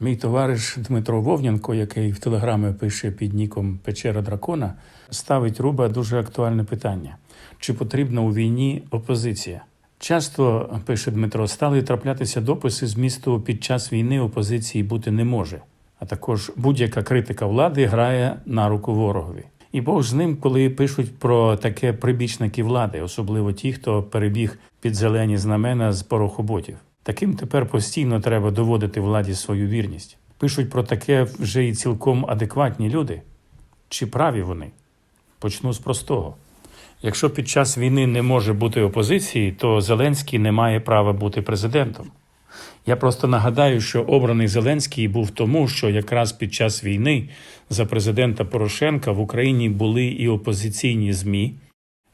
Мій товариш Дмитро Вовнянко, який в телеграмі пише під ніком Печера Дракона, ставить руба дуже актуальне питання: чи потрібна у війні опозиція? Часто, пише Дмитро, стали траплятися дописи з місту під час війни опозиції бути не може, а також будь-яка критика влади грає на руку ворогові. І Бог з ним, коли пишуть про таке прибічники влади, особливо ті, хто перебіг під зелені знамена з порохоботів. Таким тепер постійно треба доводити владі свою вірність. Пишуть про таке вже і цілком адекватні люди. Чи праві вони? Почну з простого. Якщо під час війни не може бути опозиції, то Зеленський не має права бути президентом. Я просто нагадаю, що обраний Зеленський був тому, що якраз під час війни за президента Порошенка в Україні були і опозиційні ЗМІ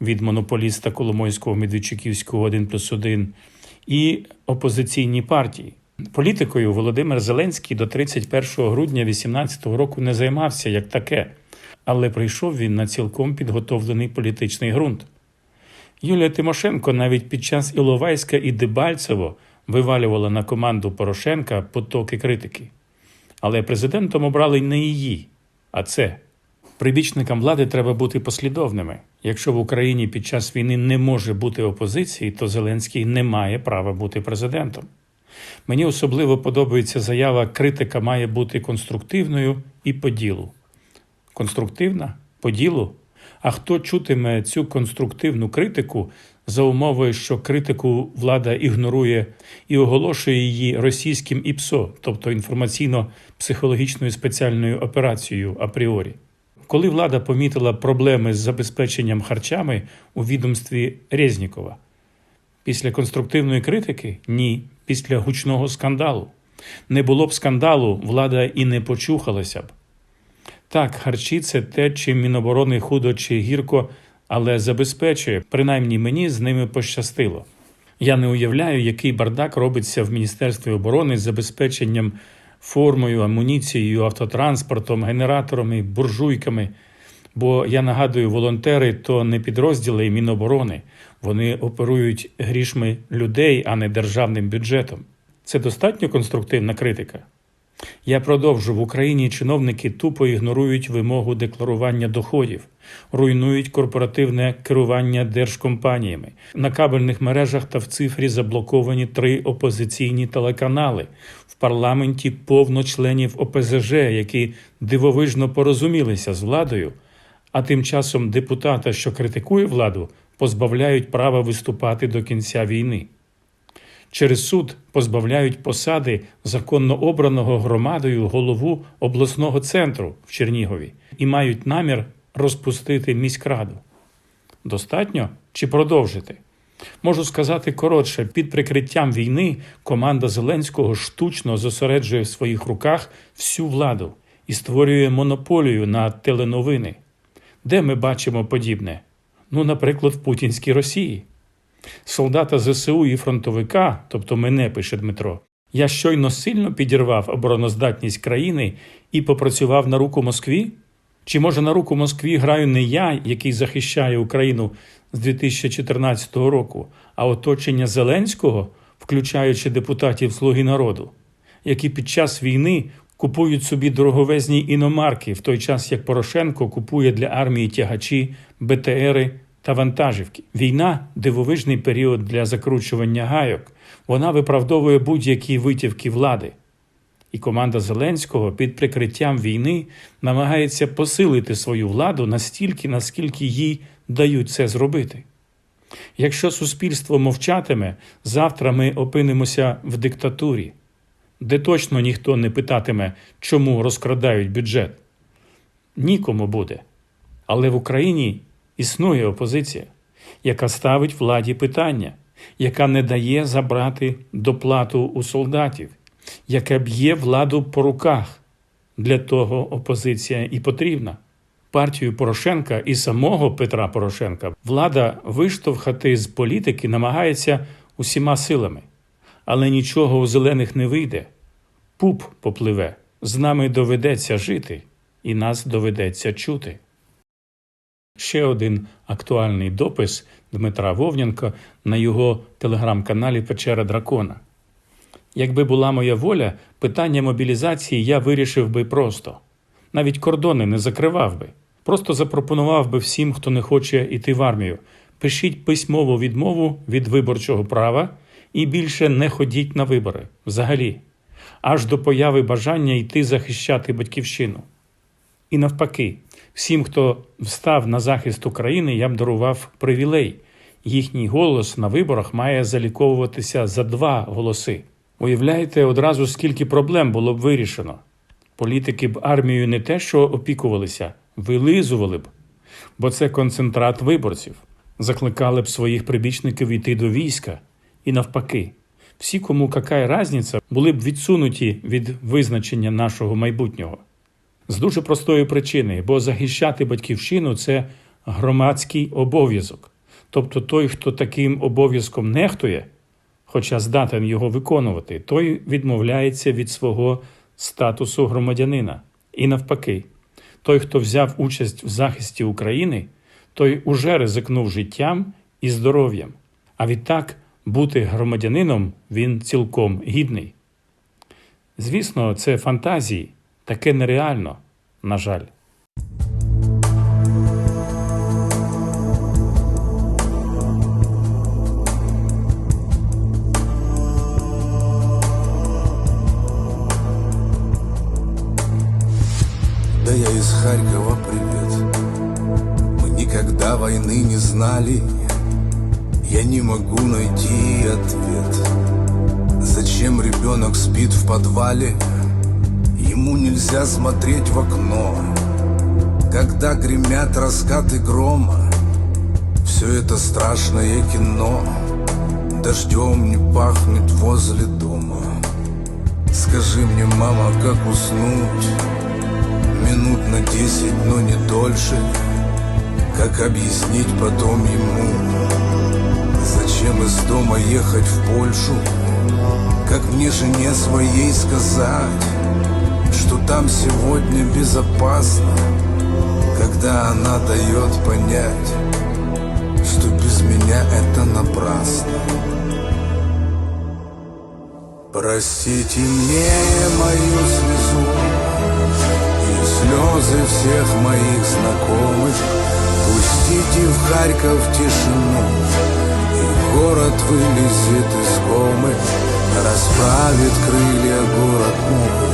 від монополіста Коломойського Медведчуківського 1 плюс 1, і опозиційні партії. Політикою Володимир Зеленський до 31 грудня 2018 року не займався як таке, але прийшов він на цілком підготовлений політичний ґрунт. Юлія Тимошенко навіть під час Іловайська і Дебальцево вивалювала на команду Порошенка потоки критики. Але президентом обрали не її, а це. Прибічникам влади треба бути послідовними. Якщо в Україні під час війни не може бути опозиції, то Зеленський не має права бути президентом. Мені особливо подобається заява критика має бути конструктивною і по ділу. Конструктивна по ділу. А хто чутиме цю конструктивну критику за умовою, що критику влада ігнорує і оголошує її російським ІПСО, тобто інформаційно-психологічною спеціальною операцією апріорі? Коли влада помітила проблеми з забезпеченням харчами у відомстві Резнікова? Після конструктивної критики? Ні. Після гучного скандалу. Не було б скандалу, влада і не почухалася б. Так, харчі це те, чим Міноборони худо чи гірко, але забезпечує, принаймні мені з ними пощастило. Я не уявляю, який бардак робиться в Міністерстві оборони з забезпеченням формою, амуніцією, автотранспортом, генераторами, буржуйками. Бо я нагадую, волонтери то не підрозділи Міноборони, вони оперують грішми людей, а не державним бюджетом. Це достатньо конструктивна критика. Я продовжу в Україні чиновники тупо ігнорують вимогу декларування доходів, руйнують корпоративне керування держкомпаніями. На кабельних мережах та в цифрі заблоковані три опозиційні телеканали. В парламенті повно членів ОПЗЖ, які дивовижно порозумілися з владою. А тим часом депутата, що критикує владу, позбавляють права виступати до кінця війни. Через суд позбавляють посади законно обраного громадою голову обласного центру в Чернігові і мають намір розпустити міськраду. Достатньо чи продовжити? Можу сказати коротше, під прикриттям війни команда Зеленського штучно зосереджує в своїх руках всю владу і створює монополію на теленовини. Де ми бачимо подібне? Ну, наприклад, в Путінській Росії. Солдата ЗСУ і фронтовика, тобто мене, пише Дмитро, я щойно сильно підірвав обороноздатність країни і попрацював на руку Москві? Чи може на руку Москві граю не я, який захищає Україну з 2014 року, а оточення Зеленського, включаючи депутатів Слуги народу, які під час війни купують собі дороговезні іномарки, в той час як Порошенко купує для армії тягачі, БТРи та вантажівки. Війна дивовижний період для закручування гайок. Вона виправдовує будь-які витівки влади. І команда Зеленського під прикриттям війни намагається посилити свою владу настільки, наскільки їй дають це зробити. Якщо суспільство мовчатиме, завтра ми опинимося в диктатурі, де точно ніхто не питатиме, чому розкрадають бюджет. Нікому буде. Але в Україні існує опозиція, яка ставить владі питання, яка не дає забрати доплату у солдатів, яка б'є владу по руках. Для того опозиція і потрібна. Партію Порошенка і самого Петра Порошенка влада виштовхати з політики намагається усіма силами, але нічого у зелених не вийде. Пуп попливе, з нами доведеться жити, і нас доведеться чути. Ще один актуальний допис Дмитра Вовненка на його телеграм-каналі Печера Дракона. Якби була моя воля, питання мобілізації я вирішив би просто. Навіть кордони не закривав би. Просто запропонував би всім, хто не хоче йти в армію. Пишіть письмову відмову від виборчого права і більше не ходіть на вибори взагалі, аж до появи бажання йти захищати батьківщину. І навпаки, всім, хто встав на захист України, я б дарував привілей. Їхній голос на виборах має заліковуватися за два голоси. Уявляєте одразу, скільки проблем було б вирішено. Політики б армією не те, що опікувалися, вилизували б, бо це концентрат виборців, закликали б своїх прибічників йти до війська. І навпаки, всі, кому какая разниця, були б відсунуті від визначення нашого майбутнього. З дуже простої причини, бо захищати батьківщину це громадський обов'язок. Тобто той, хто таким обов'язком нехтує, хоча здатен його виконувати, той відмовляється від свого статусу громадянина. І навпаки, той, хто взяв участь в захисті України, той уже ризикнув життям і здоров'ям. А відтак бути громадянином він цілком гідний. Звісно, це фантазії, таке нереально, на жаль. Да я из Харькова, привет. Мы никогда войны не знали. Я не могу найти ответ. Зачем ребенок спит в подвале Ему нельзя смотреть в окно. Когда гремят раскаты грома Все это страшное кино. Дождем не пахнет возле дома. Скажи мне, мама, как уснуть? Минут на десять, но не дольше. Как объяснить потом ему? Зачем из дома ехать в Польшу? Как мне жене своей сказать там сегодня безопасно Когда она дает понять Что без меня это напрасно. Простите мне мою слезу и слезы всех моих знакомых. Пустите в Харьков тишину И город вылезет из комы Расправит крылья город мой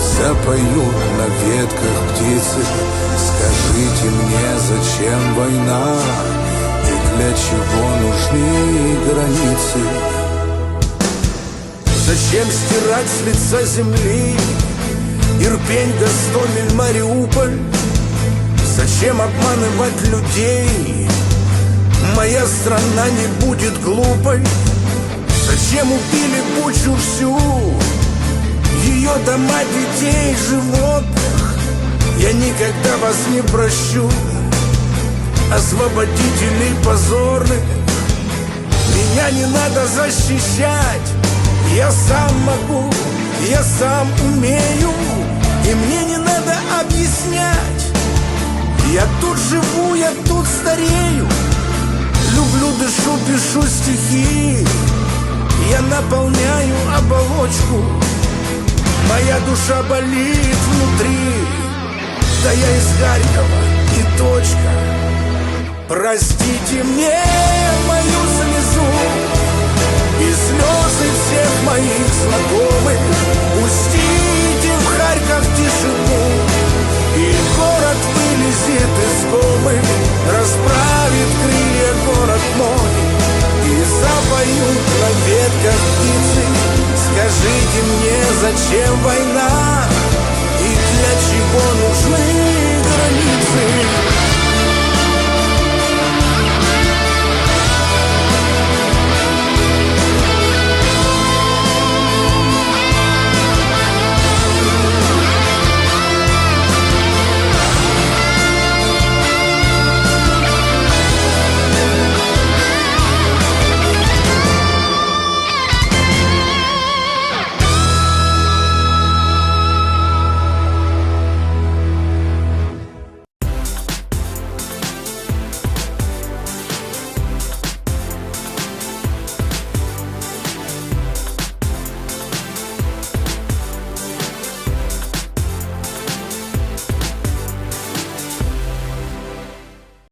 запоют на ветках птицы. Скажите мне, зачем война? И для чего нужны границы? Зачем стирать с лица земли Ирпень, Гастомель, Мариуполь? Зачем обманывать людей? Моя страна не будет глупой. Зачем убили Бучу всю дома, детей, животных. Я никогда вас не прощу. Освободителей позорных Меня не надо защищать. Я сам могу, я сам умею. И мне не надо объяснять. Я тут живу, я тут старею. Люблю, дышу, пишу стихи. Я наполняю оболочку Моя душа болит внутри. Да я из Харькова и точка. Простите мне мою слезу. И слезы всех моих знакомых. Пустите в Харьков тишину. И город вылезет из комы. Расправит зачем война